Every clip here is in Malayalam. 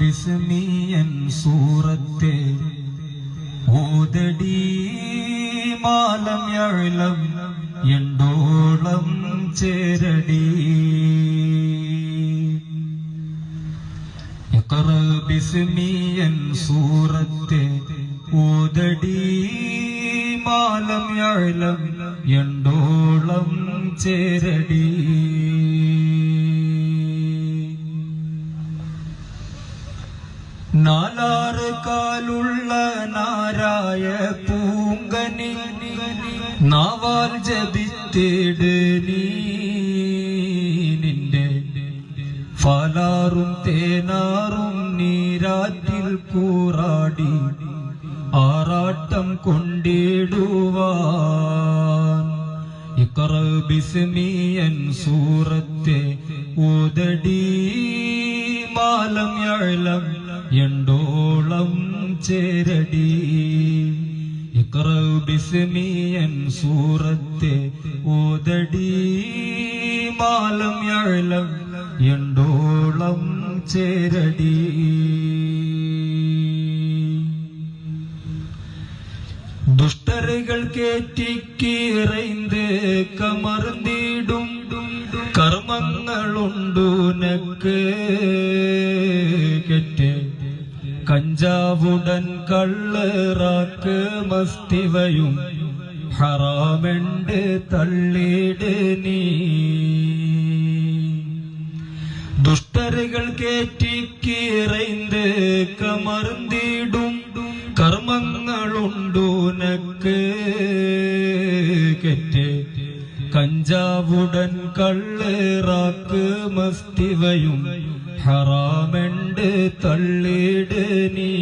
ബിസ്മിയൻ സൂറത്തെ. ഓതടി മാലം യഴലം എണ്ടോളം ചേരടി. ബിസ്മിയൻ സൂറത്തെ. ഓതടി മാലം യഴലം എണ്ടോളം ചേരടി. നാലാറ് കാലുള്ള നാരായ പൂങ്കനി നാവാൽ ജപിത്തേട് നിന്റെ ഫലാറും തേനാറും നീരാറ്റിൽ കൂറാടി ആറാട്ടം കൊണ്ടിടുവാൻ. ഇക്കറ ബിസ്മിയൻ സൂറത്തെ ഓതടി മാലം യഴലം എണ്ടോളം ചേരടി. ബിസ്മിയൻ സൂറത്തെ ഓതടി. മാലം യഴലം എണ്ടോളം ചേരടി. ദുഷ്ടരുകൾ കേറ്റിക്കീറൈന്ത് കമർന്നിടും. കർമ്മങ്ങളുണ്ടു നക്ക് കെറ്റ് കഞ്ചാവുടൻ കള്ളറാക്ക് മസ്തിവയും ഹറാമെണ്ട് തള്ളിട് നീ. ദുഷ്ടരുകൾ കേറ്റി കീറൈന്ത് കമർന്തിടും നക്ക് കെറ്റ് കഞ്ചാവുടൻ കള്ളറാക്ക് മസ്തിവയും ഹറാമെണ്ട് തള്ളിട് നീ.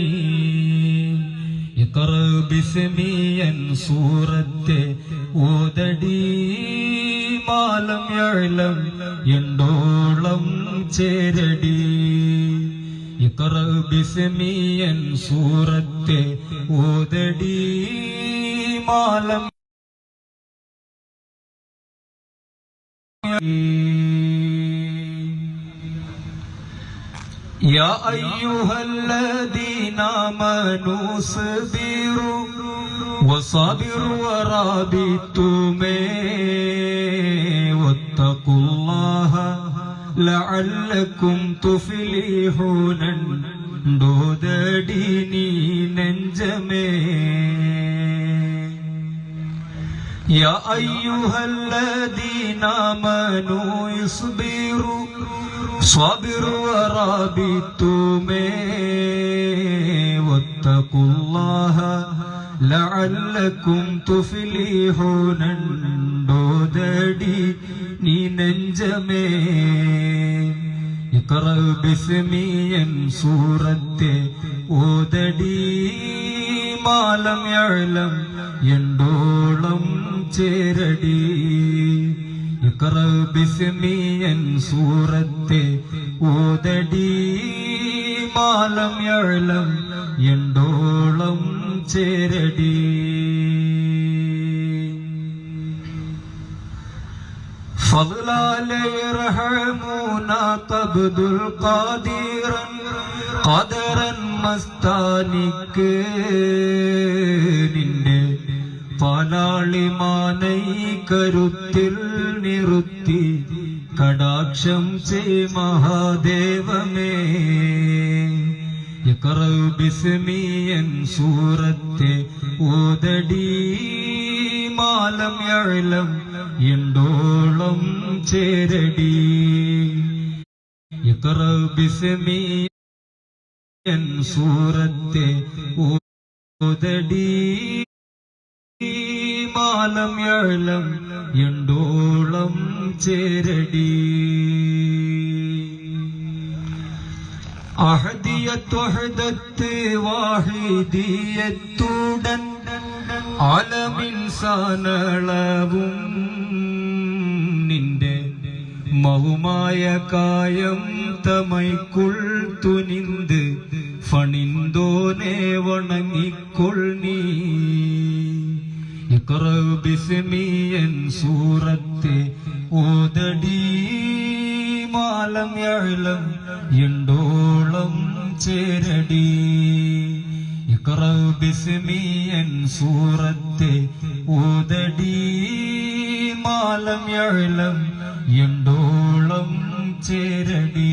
ഇഖറ ബിസ്മിയൻ സൂറത്തെ ഓതടി മാലം എഴലം എണ്ടോളം ചേരടി. ബിസ്മിയൻ സൂറത്തെ ഓതടി മാലം يا أيها الذين آمنوا اصبروا وصابروا ورابطوا واتقوا الله لعلكم تفلحون. دود ديني ننجمي. يا أيها الذين آمنوا اصبروا صابروا ورابطوا واتقوا الله لعلكم تفلحون ഡോദടി നീ നെഞ്ചമേ ഇഖറ ബിസ്മിയൻ സൂറത്തെ ഓതടി മാലം യഴലം എണ്ടോളം ചേരടി ഇഖറ ബിസ്മിയൻ സൂറത്തെ ഓതടി മാലം എഴലം എണ്ടോളം ചേരടി. ഫലാലെ റഹമൂന തബ്ദുൽ ഖാദിറൻ ഖദറൻ മസ്താനിക്ക് പാലാളിമാനൈ കരുത്തിൽ നിറുത്തി കടാക്ഷം ചെയ് മഹാദേവമേ. ബിസ്മിയൻ സൂറത്തെ ഓതടി മാലം എഴലം എണ്ടോളം ചേരടി. ഇഖറ ബിസ്മിയൻ സൂറത്തെ ഓതടി മാലം യഴലം എണ്ടോളം ചേരടി. അഹദിയത്വഹദത്ത് വാഹിദിയത്തുടൻ ആലമിൻസാനളവും നിന്റെ മൗമായ കായം തമൈക്കുൾ തുനിന്ത് ഫണിന്തോനെ വണങ്ങിക്കൊൾ നീ. ബിസ്മിയൻ സൂറത്തെ ഓതടി മാലം യഴലം എണ്ടോളം ചേരടി. ഇഖ്റ ബിസ്മി എൻ സൂറത്തെ ഊതടി മാലം യഅലം എണ്ടോളം ചേരടി.